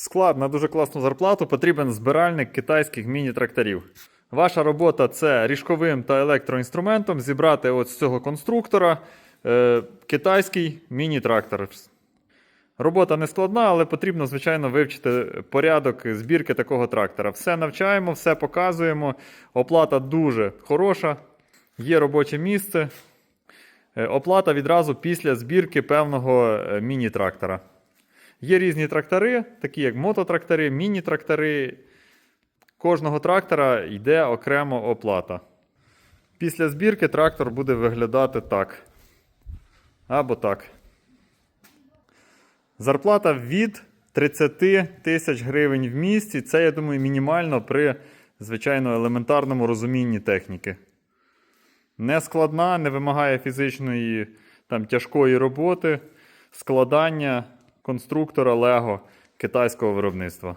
Склад на дуже класну зарплату потрібен збиральник китайських міні-тракторів. Ваша робота це ріжковим та електроінструментом зібрати от з цього конструктора е, китайський міні-трактор. Робота не складна, але потрібно, звичайно, вивчити порядок збірки такого трактора. Все навчаємо, все показуємо. Оплата дуже хороша, є робоче місце. Е, Оплата відразу після збірки певного е, міні-трактора. Є різні трактори, такі як мототрактори, міні-трактори. Кожного трактора йде окремо оплата. Після збірки трактор буде виглядати так. Або так. Зарплата від 30 тисяч гривень в місяць. Це, я думаю, мінімально при, звичайно, елементарному розумінні техніки. Не складна, не вимагає фізичної там, тяжкої роботи, складання конструктора Лего китайського виробництва.